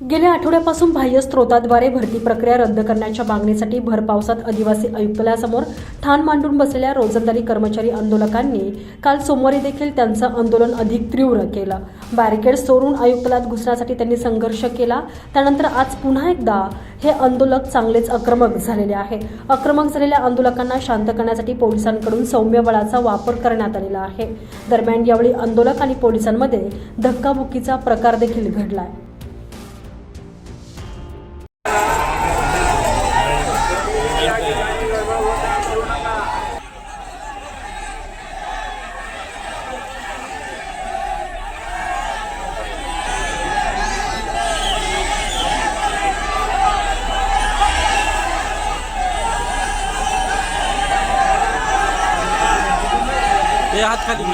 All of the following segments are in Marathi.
गेल्या आठवड्यापासून बाह्य स्रोताद्वारे भरती प्रक्रिया रद्द करण्याच्या मागणीसाठी भरपावसात आदिवासी आयुक्तालयासमोर ठाण मांडून बसलेल्या रोजंदारी कर्मचारी आंदोलकांनी काल सोमवारी देखील त्यांचं आंदोलन अधिक तीव्र केलं. बॅरिकेड सोडून आयुक्तालयात घुसण्यासाठी त्यांनी संघर्ष केला. त्यानंतर आज पुन्हा एकदा हे आंदोलक चांगलेच आक्रमक झालेले आहे. आक्रमक झालेल्या आंदोलकांना शांत करण्यासाठी पोलिसांकडून सौम्य बळाचा वापर करण्यात आलेला आहे. दरम्यान यावेळी आंदोलक आणि पोलिसांमध्ये धक्काबुक्कीचा प्रकार देखील घडला आहे ते हात खाली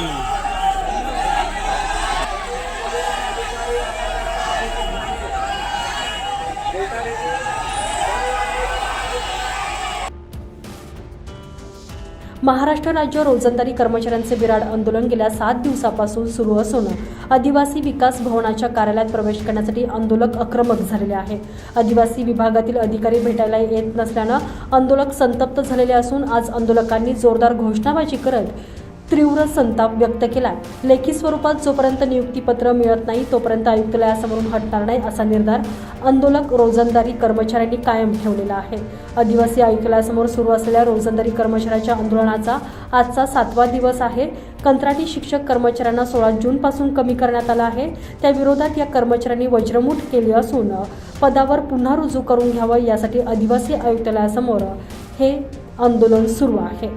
महाराष्ट्र राज्य रोजंदारी कर्मचाऱ्यांचे विराट आंदोलन गेल्या सात दिवसापासून सुरू असून आदिवासी विकास भवनाच्या कार्यालयात प्रवेश करण्यासाठी आंदोलक आक्रमक झालेले आहे. आदिवासी विभागातील अधिकारी भेटायला येत नसल्यानं आंदोलक संतप्त झालेले असून आज आंदोलकांनी जोरदार घोषणाबाजी करत तीव्र संताप व्यक्त केलाय. लेखी स्वरूपात जोपर्यंत नियुक्तीपत्र मिळत नाही तोपर्यंत आयुक्तालयासमोरून हटणार नाही असा निर्धार आंदोलक रोजंदारी कर्मचाऱ्यांनी कायम ठेवलेला आहे. आदिवासी आयुक्तालयासमोर सुरू असलेल्या रोजंदारी कर्मचाऱ्याच्या आंदोलनाचा आजचा सातवा दिवस आहे. कंत्राटी शिक्षक कर्मचाऱ्यांना सोळा जूनपासून कमी करण्यात आला आहे. त्या विरोधात या कर्मचाऱ्यांनी वज्रमूठ केली असून पदावर पुन्हा रुजू करून घ्यावं यासाठी आदिवासी आयुक्तालयासमोर हे आंदोलन सुरू आहे.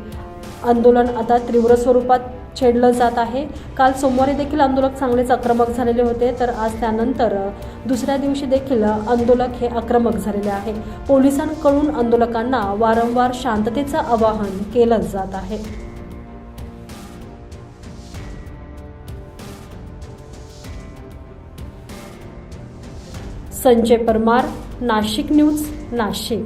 आंदोलन आता तीव्र स्वरूपात छेडलं जात आहे. काल सोमवारी देखील आंदोलक चांगलेच आक्रमक झालेले होते तर आज त्यानंतर दुसऱ्या दिवशी देखील आंदोलक हे आक्रमक झालेले आहे. पोलिसांकडून आंदोलकांना वारंवार शांततेचं आवाहन केलं जात आहे. संजय परमार नाशिक न्यूज नाशिक.